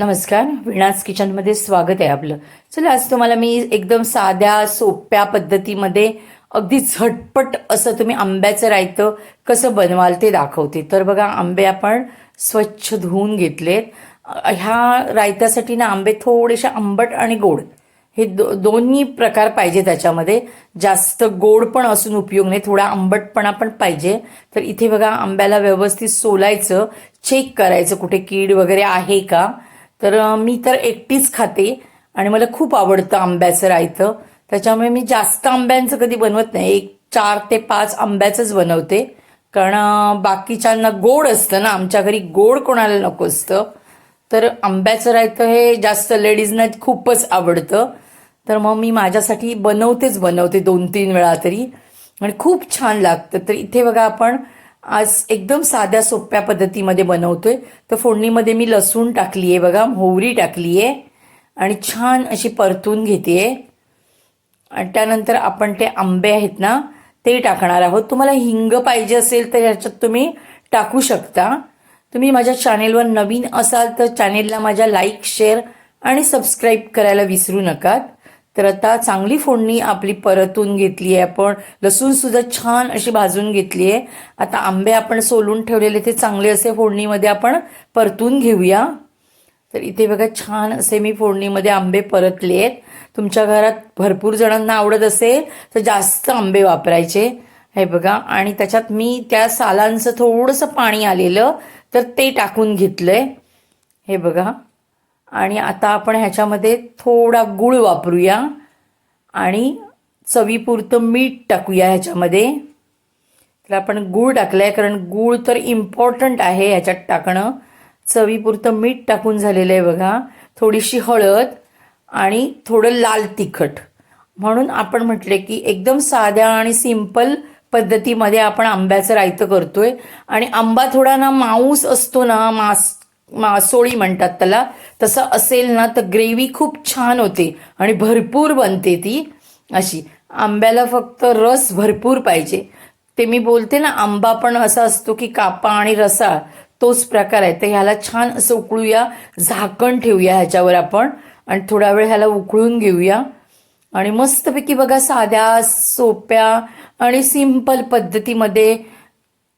नमस्कार विणास किचनमध्ये स्वागत आहे आपलं. चला आज तुम्हाला मी एकदम साध्या सोप्या पद्धतीमध्ये अगदी झटपट असं तुम्ही आंब्याचं रायतं कसं बनवाल ते दाखवते. तर बघा आंबे आपण स्वच्छ धुवून घेतलेत. ह्या रायत्यासाठी ना आंबे थोडेसे आंबट आणि गोड हे दो दोन्ही प्रकार पाहिजे त्याच्यामध्ये. जास्त गोड पण असून उपयोग नाही थोडा आंबटपणा पण पाहिजे. तर इथे बघा आंब्याला व्यवस्थित सोलायचं चेक करायचं कुठे कीड वगैरे आहे का? तर मी तर एकटीच खाते आणि मला खूप आवडतं आंब्याचं रायतं. त्याच्यामुळे मी जास्त आंब्यांचं कधी बनवत नाही. एक चार ते पाच आंब्याचंच बनवते. कारण बाकीच्यांना गोड असतं ना. आमच्या घरी गोड कोणाला नको असतं. तर आंब्याचं रायतं हे जास्त लेडीजना खूपच आवडतं. तर मग मी माझ्यासाठी बनवतेच बनवते दोन तीन वेळा तरी. आणि खूप छान लागतं. तर इथे बघा आपण आज एकदम साध्या सोप्या पद्धतीमध्ये बनवतोय. तर फोडणीमध्ये मी लसूण टाकली आहे बघा मोहरी टाकली आहे आणि छान अशी परतून घेते आणि त्यानंतर आपण ते आंबे आहेत ना ते टाकणार आहोत. तुम्हाला हिंग पाहिजे असेल तर ह्याच्यात तुम्ही टाकू शकता. तुम्ही माझ्या चॅनेलवर नवीन असाल तर चॅनेलला माझ्या लाईक शेअर आणि सबस्क्राईब करायला विसरू नका. तर आता चांगली फोडणी आपली परतून घेतली आहे आपण. लसूण सुद्धा छान अशी भाजून घेतली आहे. आता आंबे आपण सोलून ठेवलेले ते चांगले असे फोडणीमध्ये आपण परतून घेऊया. तर इथे बघा छान असे मी फोडणीमध्ये आंबे परतले आहेत. तुमच्या घरात भरपूर जणांना आवडत असेल तर जास्त आंबे वापरायचे. हे बघा आणि त्याच्यात मी त्या सालांचं थोडंसं पाणी आलेलं तर ते टाकून घेतलंय. हे बघा. आणि आता आपण ह्याच्यामध्ये थोडा गूळ वापरूया आणि चवीपुरतं मीठ टाकूया ह्याच्यामध्ये. तर आपण गूळ टाकलं आहे कारण गूळ तर इम्पॉर्टंट आहे ह्याच्यात टाकणं. चवीपुरतं मीठ टाकून झालेलं आहे बघा. थोडीशी हळद आणि थोडं लाल तिखट. म्हणून आपण म्हटले की एकदम साध्या आणि सिंपल पद्धतीमध्ये आपण आंब्याचं रायतं करतोय. आणि आंबा थोडा ना मांस असतो ना मास मासोळी म्हणतात त्याला. तसं असेल ना तर ग्रेव्ही खूप छान होते आणि भरपूर बनते ती अशी. आंब्याला फक्त रस भरपूर पाहिजे. ते मी बोलते ना आंबा पण असा असतो की कापा आणि रसा तोच प्रकार आहे. तर ह्याला छान असं उकळूया झाकण ठेवूया ह्याच्यावर आपण आणि थोडा वेळ ह्याला उकळून घेऊया. आणि मस्तपैकी बघा साध्या सोप्या आणि सिंपल पद्धतीमध्ये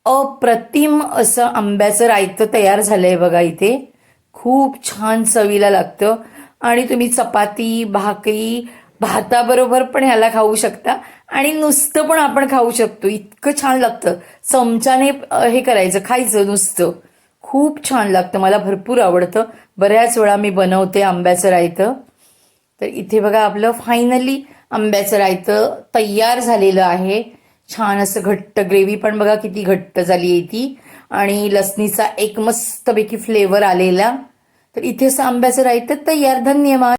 अप्रतिम असं आंब्याचं रायतं तयार झालंय बघा इथे. खूप छान चवीला लागतं. आणि तुम्ही चपाती भाकरी भाताबरोबर पण ह्याला खाऊ शकता. आणि नुसतं पण आपण खाऊ शकतो. इतकं छान लागतं. चमच्याने हे करायचं खायचं नुसतं. खूप छान लागतं. मला भरपूर आवडतं. बऱ्याच वेळा मी बनवते आंब्याचं रायतं. तर इथे बघा आपलं फायनली आंब्याचं रायतं तयार झालेलं आहे. छान असं घट्ट ग्रेव्ही पण बघा किती घट्ट झाली आहे ती. आणि लसणीचा एक मस्तपैकी फ्लेवर आलेला. तर इथे असं आंब्याचं रायतं तयार धन्यवाद.